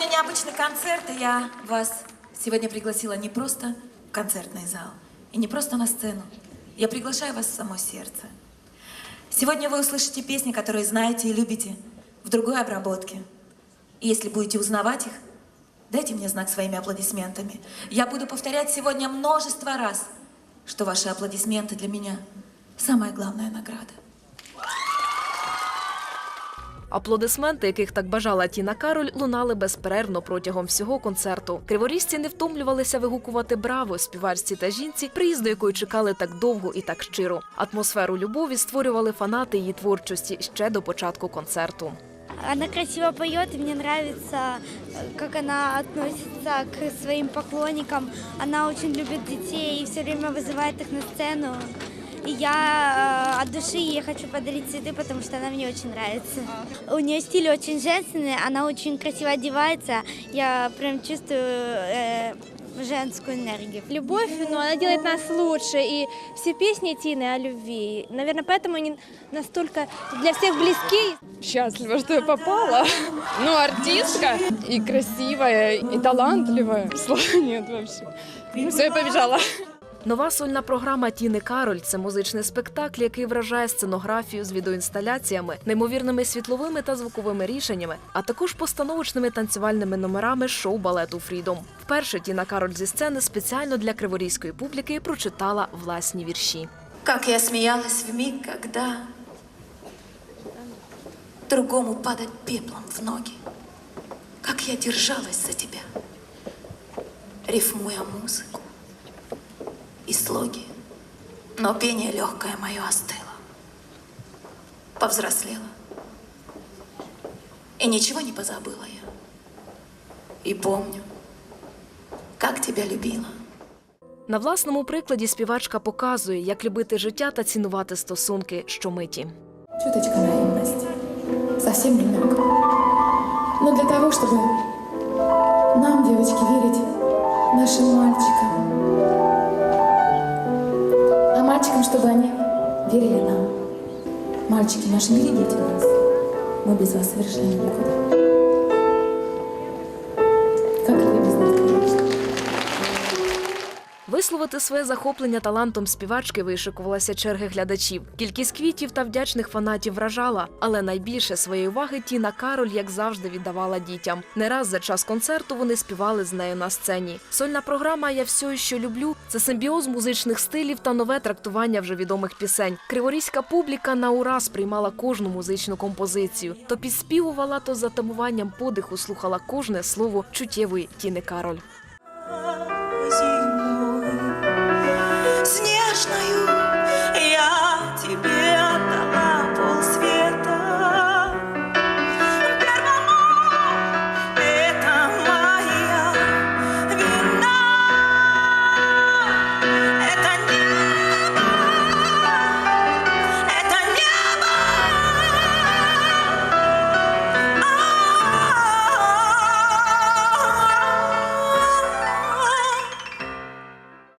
Сегодня необычный концерт, и я вас сегодня пригласила не просто в концертный зал, и не просто на сцену. Я приглашаю вас в само сердце. Сегодня вы услышите песни, которые знаете и любите, в другой обработке. И если будете узнавать их, дайте мне знак своими аплодисментами. Я буду повторять сегодня множество раз, что ваши аплодисменты для меня самая главная награда. Аплодисменти, яких так бажала Тіна Кароль, лунали безперервно протягом всього концерту. Криворізці не втомлювалися вигукувати браво співачці та жінці, приїзду якої чекали так довго і так щиро. Атмосферу любові створювали фанати її творчості ще до початку концерту. Она красиво поет, и мне нравится, э, как она относится к своим поклонникам. Она очень любит детей и все время вызывает их на сцену. И я э, от души ей хочу подарить цветы, потому что она мне очень нравится. У нее стиль очень женственный, она очень красиво одевается. Я прям чувствую э, женскую энергию. Любовь, ну, она делает нас лучше, и все песни Тины о любви, наверное, поэтому они настолько для всех близки. счастлива, что я попала. Ну, артистка и красивая, и талантливая. Слова нет вообще. Все, я побежала. Нова сольна програма Тіни Кароль це музичний спектакль, який вражає сценографію з відеоінсталяціями, неймовірними світловими та звуковими рішеннями, а також постановочними танцювальними номерами шоу балету Фрідом. Вперше Тіна Кароль зі сцени спеціально для криворізької публіки прочитала власні вірші. Как я смеялась в миг, когда другому падать пеплом в ноги. Как я держалась за тебя, рифмуя музыку и слоги. Но пение легкое мое остыло, повзрослела. И ничего не позабыла я. И помню, как тебя любила. На власному прикладі співачка показує, як любити життя та цінувати стосунки щомиті. Чуточка наивности. Совсем немного. Но для того, чтобы нам, девочки, верить нашим мальчикам. Мальчикам, чтобы они верили нам. Мальчики наши, берегите нас. Мы без вас совершенно никуда. Висловити своє захоплення талантом співачки вишикувалися черги глядачів. Кількість квітів та вдячних фанатів вражала, але найбільше своєї уваги Тіна Кароль, як завжди, віддавала дітям. Не раз за час концерту вони співали з нею на сцені. Сольна програма Я все, що люблю це симбіоз музичних стилів та нове трактування вже відомих пісень. Криворізька публіка на ура сприймала кожну музичну композицію, то підспівувала, то з затамуванням подиху слухала кожне слово чуттєвої Тіни Кароль.